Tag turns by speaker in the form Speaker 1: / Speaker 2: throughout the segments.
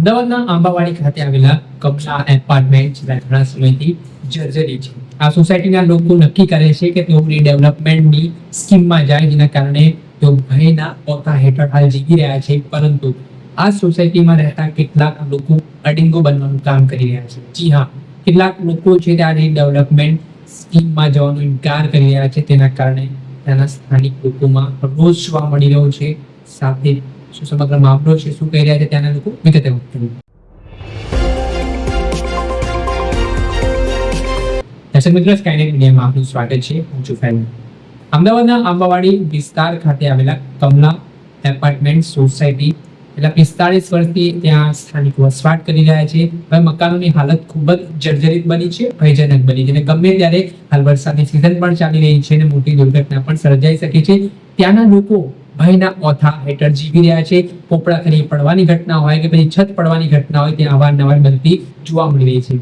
Speaker 1: અમદાવાદના આંબાવાડી ખાતે આવેલા કપલા એપાર્ટમેન્ટ છેલ્લા સમયથી જર્જરી છે. આ સોસાયટીના લોકો નક્કી કરે છે કે તેઓ રીડેવલપમેન્ટની સ્કીમમાં જાય, જેના કારણે તેઓ ભયના પોતા હેઠળ હાલ જીવી રહ્યા છે. પરંતુ આ સોસાયટીમાં રહેતા કેટલાક લોકો અડિંગો બનવાનું કામ કરી રહ્યા છે. જી હા, કેટલાક લોકો છે તે આ રીડેવલપમેન્ટ સ્કીમમાં જવાનો ઇનકાર કરી રહ્યા છે. તેના કારણે ત્યાંના સ્થાનિક લોકોમાં રોષ જોવા મળી રહ્યો છે. સાથે શું સમગ્ર મામલો છે, શું કહી રહ્યા છે ત્યાંના લોકો? વિગતે દર્શક મિત્રો સ્કાયનેટ મીડિયામાં આપનું સ્વાગત છે. હું છું ફેન અમદાવાદના આંબાવાડી વિસ્તાર ખાતે આવેલા કમલા એપાર્ટમેન્ટ સોસાયટી, એટલે પિસ્તાળીસ વર્ષથી ત્યાં સ્થાનિક વસવાટ કરી રહ્યા છે. હવે મકાનોની હાલત ખૂબ જ જર્જરિત બની છે, ભયજનક બની છે. અને ગમે ત્યારે હાલ વરસાદની સિઝન પણ ચાલી રહી છે અને મોટી દુર્ઘટના પણ સર્જાઈ શકે છે. ત્યાંના લોકો ભયના ઓથા હેઠળ જીવી રહ્યા છે. પોપડા કરી પડવાની ઘટના હોય કે પછી છત પડવાની ઘટના હોય ત્યાં અવારનવાર બનતી જોવા મળી રહી છે.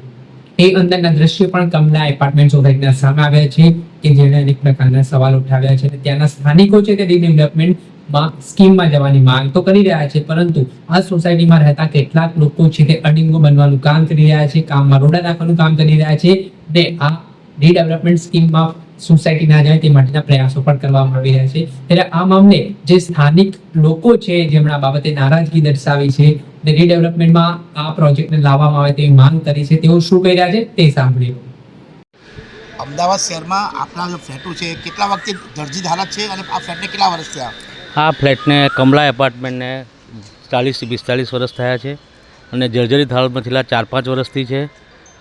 Speaker 1: એ અંદરના દ્રશ્યો પણ કમલા એપાર્ટમેન્ટ સોસાયટીના સામે આવ્યા છે કે જેણે અનેક પ્રકારના સવાલ ઉઠાવ્યા છે અને ત્યાંના સ્થાનિકો છે તે રીડેવલપમેન્ટમાં સ્કીમમાં જવાની માંગ તો કરી રહ્યા છે, પરંતુ આ સોસાયટીમાં રહેતા કેટલાક લોકો છે તે અડિંગો બનવાનું કામ કરી રહ્યા છે, કામમાં રોડા નાખવાનું કામ કરી રહ્યા છે ને આ રીડેવલપમેન્ટ સ્કીમમાં સોસાયટી ના જાય તે માટેના પ્રયાસો પણ કરવામાં આવી રહ્યા છે. ત્યારે આ મામલે જે સ્થાનિક લોકો છે જેમણે આ બાબતે નારાજગી દર્શાવી છે ને રીડેવલપમેન્ટમાં આ પ્રોજેક્ટને લાવવામાં આવે તેવી માંગ કરી છે તેઓ શું કહી રહ્યા છે તે સાંભળીએ.
Speaker 2: અમદાવાદ શહેરમાં આપણા જે ફ્લેટો છે કેટલા વખતે દર્જીત હાલત છે અને આ ફ્લેટને કેટલા વર્ષ થયા?
Speaker 3: આ ફ્લેટને કમલા એપાર્ટમેન્ટને ચાલીસથી પિસ્તાલીસ વર્ષ થયા છે અને જર્જરિત હાલતમાં છેલ્લા ચાર પાંચ વર્ષથી છે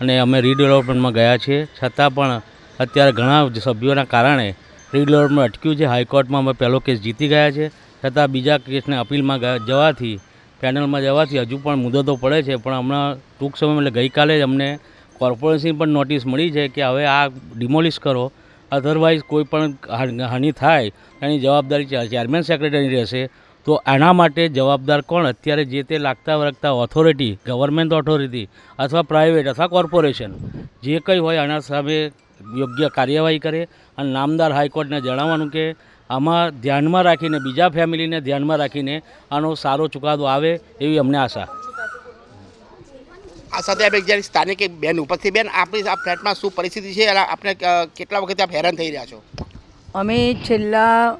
Speaker 3: અને અમે રીડેવલપમેન્ટમાં ગયા છીએ. છતાં પણ અત્યારે ઘણા સભ્યોના કારણે રીડેવલપમેન્ટ અટક્યું છે. હાઈકોર્ટમાં અમે પહેલો કેસ જીતી ગયા છે. છતાં બીજા કેસને અપીલમાં જવાથી, પેનલમાં જવાથી હજુ પણ મુદતો પડે છે. પણ હમણાં ટૂંક સમયમાં એટલે ગઈકાલે જ અમને કોર્પોરેશન પણ નોટિસ મળી છે કે હવે આ ડિમોલિશ કરો. અધરવાઇઝ કોઈ પણ હાન- થાય, એની જવાબદારી ચેરમેન સેક્રેટરી રહેશે. તો એના માટે જવાબદાર કોણ? અત્યારે જે તે લાગતા વળગતા ઓથોરિટી ગવર્મેન્ટ ઓથોરિટી અથવા પ્રાઇવેટ અથવા કોર્પોરેશન જે કંઈ હોય આના સામે યોગ્ય કાર્યવાહી કરે અને નામદાર હાઈકોર્ટને જણાવવાનું કે આમાં ધ્યાનમાં રાખીને બીજા ફેમિલીને ધ્યાનમાં રાખીને આનો સારો ચુકાદો આવે એવી અમને આશા.
Speaker 2: આ સાથે આપણે જ્યારે સ્થાનિક એક બેન ઉપસ્થિત બેન આપણી આ ફ્લેટમાં શું પરિસ્થિતિ છે અને આપણે કેટલા વખત આપ હેરાન થઈ રહ્યા છો?
Speaker 4: અમે છેલ્લા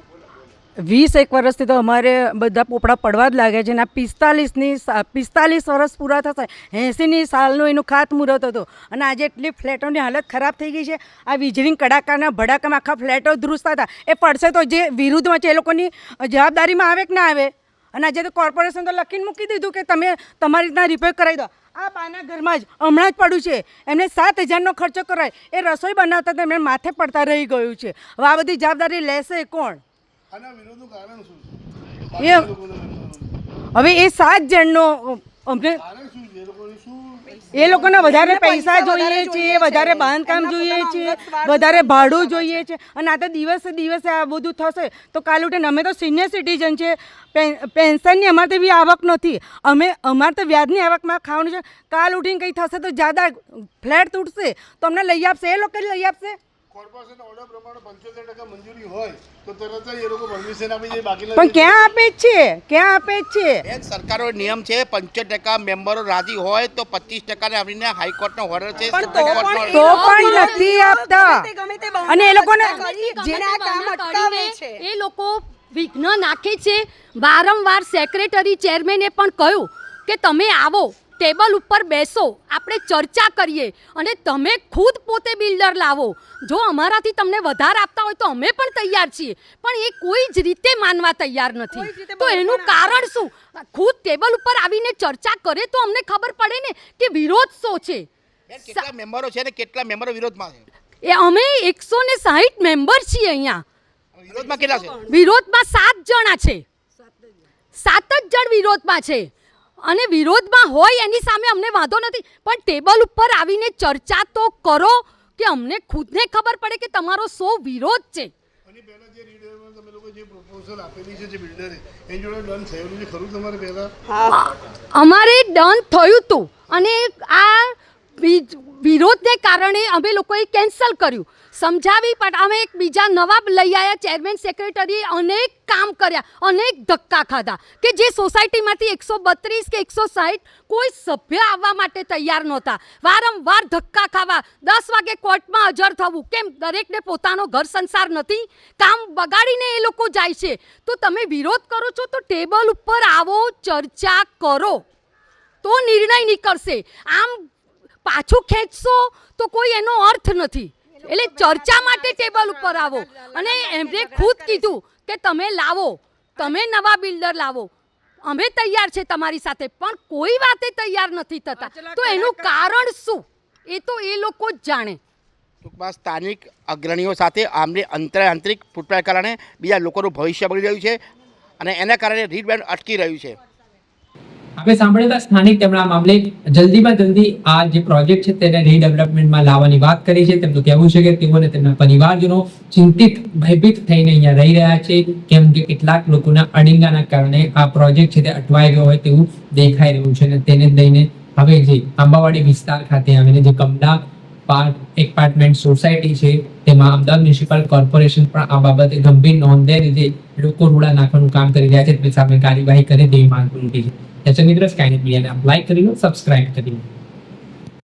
Speaker 4: વીસ એક વર્ષથી તો અમારે બધા પોપડા પડવા જ લાગે છે અને આ પિસ્તાલીસની પિસ્તાલીસ વર્ષ પૂરા થશે. એંસીની સાલનું એનું ખાતમુહૂર્ત હતું. અને આજે એટલી ફ્લેટોની હાલત ખરાબ થઈ ગઈ છે. આ વીજળી કડાકાના ભડાકામાં આખા ફ્લેટો ધ્રુસતા હતા. એ પડશે તો જે વિરુદ્ધમાં છે એ લોકોની જવાબદારીમાં આવે કે ના આવે? અને આજે તો કોર્પોરેશન તો લખીને મૂકી દીધું કે તમે તમારી રીતના રિપેર કરાવી દો. આ બાના ઘરમાં જ, હમણાં જ પડ્યું છે. એમને સાત હજારનો ખર્ચો કરાય. એ રસોઈ બનાવતા તો એમને માથે પડતા રહી ગયું છે. હવે આ બધી જવાબદારી લેશે કોણ? એ હવે એ સાત જણનો અમને એ લોકોને વધારે પૈસા જોઈએ છે વધારે બાંધકામ જોઈએ છે વધારે ભાડું જોઈએ છે. અને આ તો દિવસે દિવસે આ બધું થશે. તો કાલ ઉઠીને અમે તો સિનિયર સિટીઝન છે. પેન- પેન્શનની અમારે તો એવી આવક નથી. અમે અમારે તો વ્યાજની આવકમાં ખાવાનું છે. કાલ ઉઠીને કંઈ થશે તો જ્યાદા ફ્લેટ તૂટશે. તો અમને લઈ આપશે એ લોકો લઈ આપશે.
Speaker 5: કોર્પોરેશન ઓર્ડર પ્રમાણે પંચોતેર ટકા મંજૂરી હોય તો તરત જ એ લોકો પરમિશન આપી દે બાકીના
Speaker 4: પણ ક્યાં આપે છે? ક્યાં આપે છે?
Speaker 2: બેન સરકારો નિયમ છે પંચોતેર ટકા મેમ્બરો રાજી હોય તો પચીસ ટકાને આવીને હાઈકોર્ટનો ઓર્ડર છે
Speaker 4: તો પણ નથી આપતા. અને એ લોકોને
Speaker 6: જેને કામ અટકાવે છે. એ લોકો વિઘ્ન નાખે છે. વારંવાર સેક્રેટરી ચેરમેને પણ કહ્યું કે તમે આવો ટેબલ ઉપર બેસો આપણે ચર્ચા કરીએ અને તમે ખુદ પોતે બિલ્ડર લાવો. જો અમારાથી તમને વધારે આપતા હોય તો અમે પણ તૈયાર છીએ પણ એ કોઈ જ રીતે માનવા તૈયાર નથી. તો એનું કારણ શું? ખુદ ટેબલ ઉપર આવીને ચર્ચા કરે તો અમને ખબર પડે ને કે વિરોધ શું છે?
Speaker 2: કેટલા મેમ્બરો છે ને કેટલા મેમ્બરો વિરોધમાં છે?
Speaker 6: એ અમે એકસો ને સાહીઠ મેમ્બર છીએ અહીંયા.
Speaker 2: વિરોધમાં કેટલા છે?
Speaker 6: વિરોધમાં સાત જણા છે. સાત જ જણ વિરોધમાં છે. અને વિરોધમાં હોય એની સામે અમને વાંધો નથી. પણ ટેબલ ઉપર આવીને ચર્ચા તો કરો કે અમને ખુદને ખબર પડે કે તમારો શો વિરોધ છે.
Speaker 5: એની પહેલા જે રીડરમાં તમે લોકો જે પ્રપોઝલ આપેલી છે જે બિલ્ડરે એની જોડે ડન થયેલું છે ખરું તમારે પહેલા?
Speaker 6: અમારે ડન થયું હતું અને આ વિરોધને કારણે અમે લોકોએ કેન્સલ કર્યું. સમજાવી પણ અમે એક બીજા નવા લઈ આવ્યા ચેરમેન સેક્રેટરી અનેક કામ કર્યા, અનેક ધક્કા ખાધા કે જે સોસાયટીમાંથી એકસો બત્રીસ કે એકસો સાહીઠ કોઈ સભ્ય આવવા માટે તૈયાર નહોતા. વારંવાર ધક્કા ખાવા, દસ વાગે કોર્ટમાં હાજર થવું. કેમ? દરેકને પોતાનો ઘર સંસાર નથી. કામ બગાડીને એ લોકો જાય છે. તો તમે વિરોધ કરો છો તો ટેબલ ઉપર આવો, ચર્ચા કરો. તો નિર્ણય નીકળશે. આમ પાછું ખેંચશો તો કોઈ એનો અર્થ નથી. એટલે ચર્ચા માટે ટેબલ ઉપર આવો. અને એમણે ખુદ કીધું કે તમે લાવો તમે નવા બિલ્ડર લાવો. અમે તૈયાર છે તમારી સાથે પણ કોઈ વાતે તૈયાર નથી થતા. તો એનું કારણ શું? એ તો એ લોકો જ જાણે.
Speaker 2: ટૂંકમાં સ્થાનિક અગ્રણીઓ સાથે આમને અંતરે આંતરિક ફૂટપાથ કારણે બીજા લોકોનું ભવિષ્ય બગડી રહ્યું છે અને એના કારણે રીડ બેન્ડ અટકી રહ્યું છે.
Speaker 1: આપણે સાંભળ્યા હતા સ્થાનિક તેમના મામલે જલ્દીમાં જલ્દી આ જે પ્રોજેક્ટ છે તેને રીડેવલપમેન્ટમાં લાવવાની વાત કરી છે. તેમનું કહેવું છે કે તેઓને તેમના પરિવારજનો ચિંતિત, ભયભીત થઈને અહીંયા રહી રહ્યા છે. કેમ કે કેટલાક લોકોના અડિંગાના કારણે આ પ્રોજેક્ટ છે તે અટવાઈ ગયો હોય તેવું દેખાઈ રહ્યું છે અને તેને લઈને હવે જે આંબાવાડી વિસ્તાર ખાતે આવીને જે કમલા પાર્ક એપાર્ટમેન્ટ સોસાયટી છે. તેમાં અમદાવાદ મ્યુનિસિપલ કોર્પોરેશન પણ આ બાબતે ગંભીર નોંધે લીધે લોકો રૂડા નાખવાનું કામ કરી રહ્યા છે. તે સામે કાર્યવાહી કરે તેવી માંગ ઉઠી છે. દર્શક મિત્રો સ્કાયનેટ મીડિયાને આપ લાઈક કરી લો સબસ્ક્રાઇબ કરી લો.